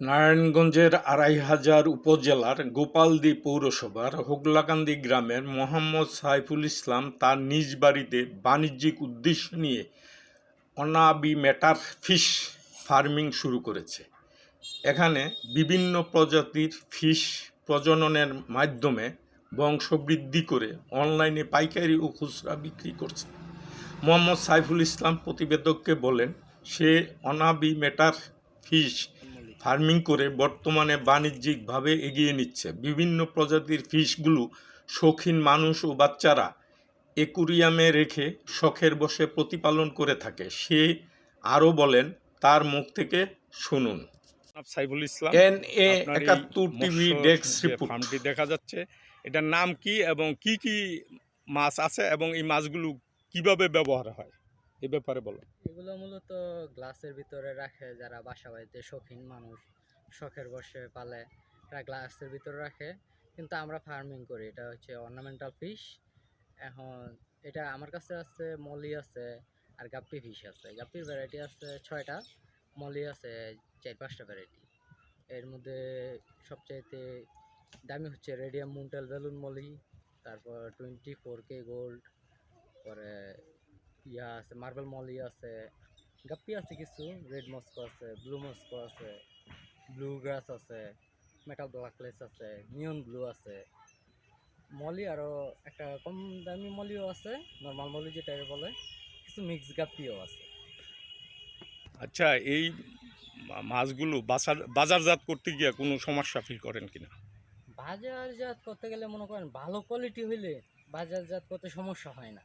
নারায়ণগঞ্জের আড়াই হাজার উপজেলার গোপালদি পৌরসভার হোগলাকান্দি গ্রামের মোহাম্মদ সাইফুল ইসলাম তার নিজ বাড়িতে বাণিজ্যিক উদ্দেশ্য নিয়ে অনাবি ম্যাটার ফিশ ফার্মিং শুরু করেছে। এখানে বিভিন্ন প্রজাতির ফিশ প্রজননের মাধ্যমে বংশবৃদ্ধি করে অনলাইনে পাইকারি ও খুচরা বিক্রি করছে। মোহাম্মদ সাইফুল ইসলাম প্রতিবেদককে বলেন, সে অনাবি ম্যাটার ফিশ ফার্মিং করে বর্তমানে বাণিজ্যিকভাবে এগিয়ে নিচ্ছে। বিভিন্ন প্রজাতির ফিশগুলো শৌখিন মানুষ ও বাচ্চারা একুরিয়ামে রেখে শখের বসে প্রতিপালন করে থাকে। সে আরও বলেন তার মুখ থেকে শুনুন। সাইফুল ইসলাম এন এ একাত্তর টিভি ডেস্ক ফার্মটি দেখা যাচ্ছে এটার নাম কি এবং কি কি মাছ আছে এবং এই মাছগুলো কীভাবে ব্যবহার হয়? এ ব্যাপারে বলো এগুলো মূলত গ্লাসের ভিতরে রাখে যারা বাসা বাড়িতে শৌখিন মানুষ, শখের বসে পালে, তারা গ্লাসের ভিতরে রাখে। কিন্তু আমরা ফার্মিং করি, এটা হচ্ছে অর্নামেন্টাল ফিশ এখন এটা আমার কাছে আছে, মলি আছে, আর গাপ্পি ফিশ আছে। গাপ্পির ভ্যারাইটি আছে ছয়টা, মলি আছে চার পাঁচটা ভ্যারাইটি এর মধ্যে সবচাইতে দামি হচ্ছে রেডিয়াম মুন্টেল বেলুন মলি, তারপর টোয়েন্টি ফোর কে গোল্ড পরে ইয়া আছে মার্বেল মলি আছে গাপ্পি আছে কিছু রেড মস্কো আছে ব্লু মস্কো আছে ব্লু গ্রাস আছে মেটাল ব্ল্যাকলেস আছে নিয়ন ব্লু আছে। মলি আরও একটা কম দামি মলিও আছে নর্মাল মলি যেটা বলে কিছু মিক্স গাপ্পিও আছে। আচ্ছা এই মাছগুলো বাজার বাজারজাত করতে গিয়ে কোনো সমস্যা ফিল করেন কিনা? বাজারজাত করতে গেলে মনে করেন ভালো কোয়ালিটি হইলে বাজারজাত করতে সমস্যা হয় না।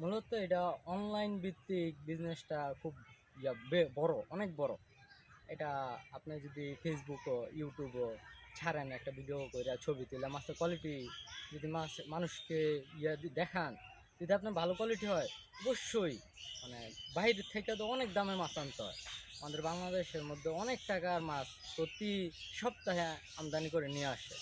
মূলত এটা অনলাইন ভিত্তিক বিজনেসটা খুব, ইয়া বড়, অনেক বড়। এটা আপনি যদি ফেসবুকও ইউটিউবও ছাড়েন একটা ভিডিও করে, ছবি তুলে মাছের কোয়ালিটি যদি মাছ মানুষকে ইয়া দেখান, যদি আপনার ভালো কোয়ালিটি হয়, অবশ্যই মানে বাইরে থেকে তো অনেক দামে মাছ আনতে হয়। আমাদের বাংলাদেশের মধ্যে অনেক টাকার মাছ প্রতি সপ্তাহে আমদানি করে নিয়ে আসে।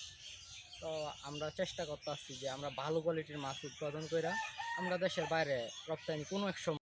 তো আমরা চেষ্টা করতে আসছি যে আমরা ভালো কোয়ালিটির মাছ উৎপাদন করে আমরা দেশের বাইরে রপ্তানি কোনো এক সময়